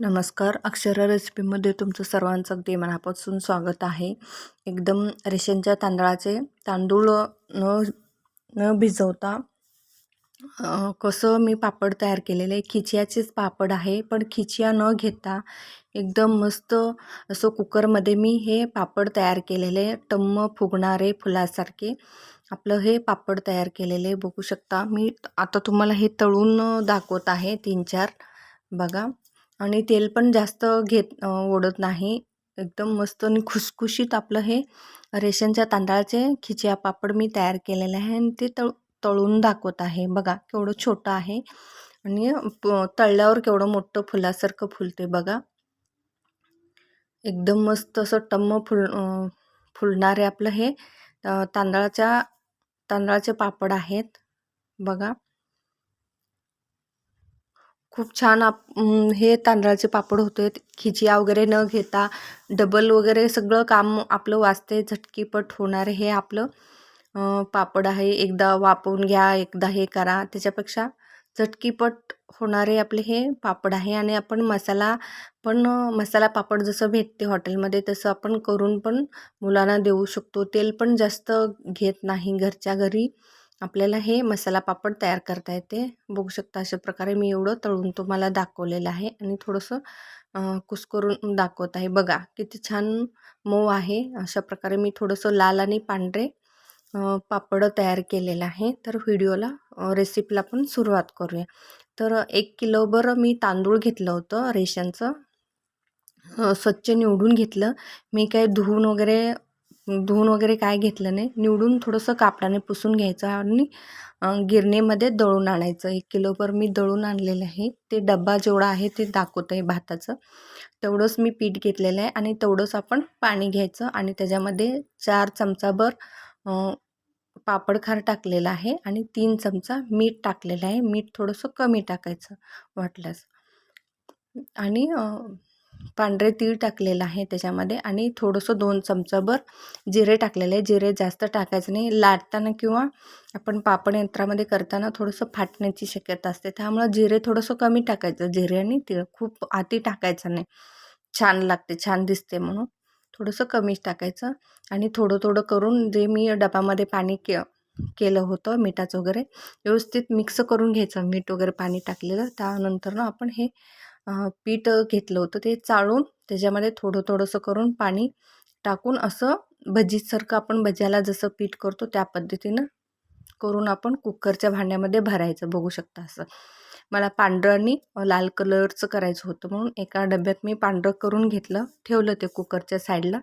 नमस्कार. अक्षरा रेसिपीमध्ये तुमचं सर्वांचं अगदी मनापासून स्वागत आहे. एकदम रेशनच्या तांदळाचे तांदूळ न न भिजवता कसं मी पापड तयार केलेलं आहे खिचियाचेच पापड आहे पण खिचिया न घेता एकदम मस्त असं कुकरमध्ये मी हे पापड तयार केलेले टम्म फुगणारे फुलासारखे. आपलं हे पापड तयार केलेले बघू शकता. मी आता तुम्हाला हे तळून दाखवत आहे तीन चार. बघा. आणि तेल पण जास्त घेत ओढत नाही. एकदम मस्त आणि खुसखुशीत आपलं हे रेशनच्या तांदळाचे खिचिया पापड मी तयार केलेले आहे आणि ते तळ तळून दाखवत आहे. बघा केवढं छोटं आहे आणि तळल्यावर केवढं मोठं फुलासारखं फुलते बघा. एकदम मस्त असं टम्म फुल फुलणारे आपलं हे तांदळाच्या तांदळाचे पापड आहेत. बघा. खूप छान आप हे तांदळाचे पापड होते. खिचिया वगैरे न घेता डबल वगैरे सगळं काम आपलं वाचते झटकीपट होणार हे आपलं पापड आहे. एकदा वापरून घ्या एकदा हे करा. त्याच्यापेक्षा झटकीपट होणारे आपले हे पापड आहे. आणि आपण मसाला पण मसाला पापड जसं भेटते हॉटेलमध्ये तसं आपण करून पण मुलांना देऊ शकतो. तेल पण जास्त घेत नाही घरच्या घरी. आपल्याला हे मसाला पापड तयार करता येते. बघू शकता अशा प्रकारे मी एवढं तळून तुम्हाला दाखवलेलं आहे आणि थोडंसं कुस्करून दाखवत आहे. बघा किती छान मऊ आहे. अशा प्रकारे मी थोडंसं लाल आणि पांढरे पापड तयार केलेलं आहे. तर व्हिडिओला रेसिपीला पण सुरुवात करूया. तर एक किलोभर मी तांदूळ घेतलं होतं रेशनचं. स्वच्छ निवडून घेतलं. मी काय धुवून वगैरे धुवून वगैरे काय घेतलं नाही. निवडून थोडंसं कापडाने पुसून घ्यायचं आणि गिरणीमध्ये दळून आणायचं. एक किलोभर मी दळून आणलेलं आहे. ते डब्बा जेवढा आहे ते दाखवत आहे भाताचं. तेवढंच मी पीठ घेतलेलं आहे आणि तेवढंच आपण पाणी घ्यायचं आणि त्याच्यामध्ये चार चमचाभर पापड खार टाकलेला आहे आणि तीन चमचा मीठ टाकलेलं आहे. मीठ थोडंसं कमी टाकायचं वाटल्यास. आणि पांढरे तीळ टाकलेलं आहे त्याच्यामध्ये आणि थोडंसं दोन चमचाभर जिरे टाकलेले आहे. जिरे जास्त टाकायचं नाही. लाटताना किंवा आपण पापड यंत्रामध्ये करताना थोडंसं फाटण्याची शक्यता असते. त्यामुळं जिरे थोडंसं कमी टाकायचं. जिरे आणि तीळ खूप आती टाकायचं नाही. छान लागते. छान दिसते म्हणून. थोडंसं कमीच टाकायचं आणि थोडं थोडं करून जे मी डबामध्ये पाणी के केलं होतं मिठाचं वगैरे व्यवस्थित मिक्स करून घ्यायचं. मीठ वगैरे पाणी टाकलेलं. त्यानंतर आपण हे पीठ घेतलं होतं ते चाळून त्याच्यामध्ये थोडं थोडंसं करून पाणी टाकून असं भजीसारखं आपण भज्याला जसं पीठ करतो त्या पद्धतीनं करून आपण कुकरच्या भांड्यामध्ये भरायचं बघू शकता असं. मला पांढरं आणि लाल कलरचं करायचं होतं म्हणून एका डब्यात मी पांढरं करून घेतलं ठेवलं ते कुकरच्या साईडला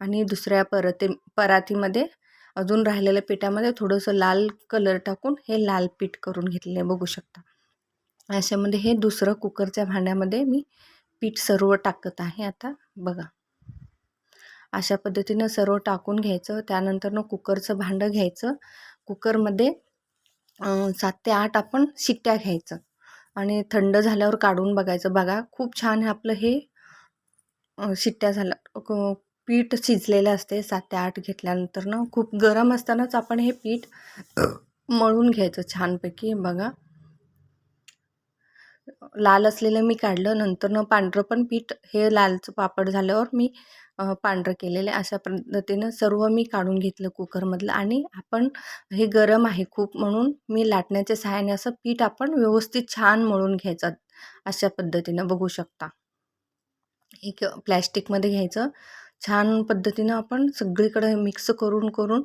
आणि दुसऱ्या परते परातीमध्ये अजून राहिलेल्या पिठामध्ये थोडंसं लाल कलर टाकून हे लाल पीठ करून घेतले बघू शकता. अशामध्ये हे दुसरं कुकरच्या भांड्यामध्ये मी पीठ सर्व टाकत आहे आता. बघा. अशा पद्धतीनं सर्व टाकून घ्यायचं. त्यानंतरनं कुकरचं भांडं घ्यायचं. कुकरमध्ये सात ते आठ आपण शिट्ट्या घ्यायचं. आणि थंड झाल्यावर काढून बघायचं. बघा खूप छान आपलं हे शिट्ट्या झाल्या पीठ शिजलेलं असते. सात ते आठ घेतल्यानंतरनं खूप गरम असतानाच आपण हे पीठ मळून घ्यायचं छानपैकी. बघा. लाल असलेलं मी काढलं नंतर पांढरं पण पीठ हे लालचं पापड झाल्यावर मी पांढरं केलेलं आहे. अशा पद्धतीनं सर्व मी काढून घेतलं कुकरमधलं आणि आपण हे गरम आहे खूप म्हणून मी लाटण्याच्या सहाय्याने असं पीठ आपण व्यवस्थित छान मळून घ्यायचं अशा पद्धतीनं बघू शकता. एक प्लॅस्टिकमध्ये घ्यायचं. छान पद्धतीनं आपण सगळीकडे मिक्स करून करून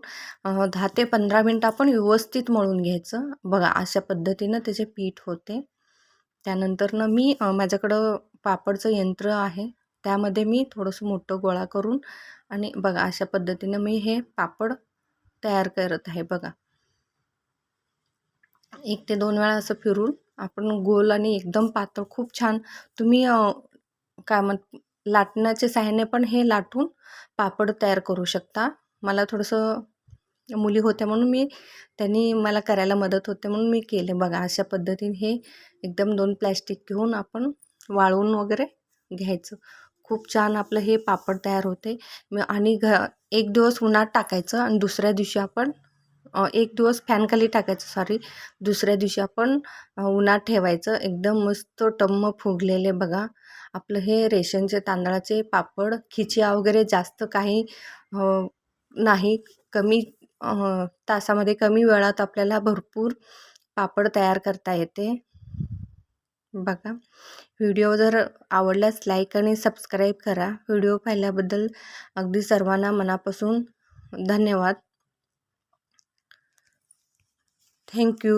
दहा ते पंधरा मिनटं आपण व्यवस्थित मळून घ्यायचं. बघा अशा पद्धतीनं त्याचे पीठ होते. त्यानंतर मी माझ्याकडं पापडचं यंत्र आहे. त्यामध्ये मी थोडंसं मोठं गोळा करून आणि बघा अशा पद्धतीनं मी हे पापड तयार करत आहे बघा. एक ते दोन वेळा असं फिरून आपण गोल आणि एकदम पातळ खूप छान. तुम्ही काय म्हण लाटण्याच्या साह्याने पण हे लाटून पापड तयार करू शकता. मला थोडंसं मुली होत्या म्हणून मी त्यांनी मला करायला मदत होते म्हणून मी केले. बघा अशा पद्धतीने हे एकदम दोन प्लॅस्टिक घेऊन आपण वाळवून वगैरे घ्यायचं. खूप छान आपलं हे पापड तयार होते. आणि घ एक दिवस उन्हात टाकायचं आणि दुसऱ्या दिवशी आपण एक दिवस फॅनखाली टाकायचं सॉरी दुसऱ्या दिवशी आपण उन्हात ठेवायचं. एकदम मस्त टम्म फुगलेले बघा. आपलं हे रेशनचे तांदळाचे पापड खिचिया वगैरे जास्त काही नाही. कमी तासामध्ये कमी वेळात आपल्याला भरपूर पापड तयार करता येते. बघा व्हिडिओ जर आवडल्यास लाईक आणि सबस्क्राईब करा. व्हिडिओ पाहिल्याबद्दल अगदी सर्वांना मनापासून धन्यवाद. थँक्यू.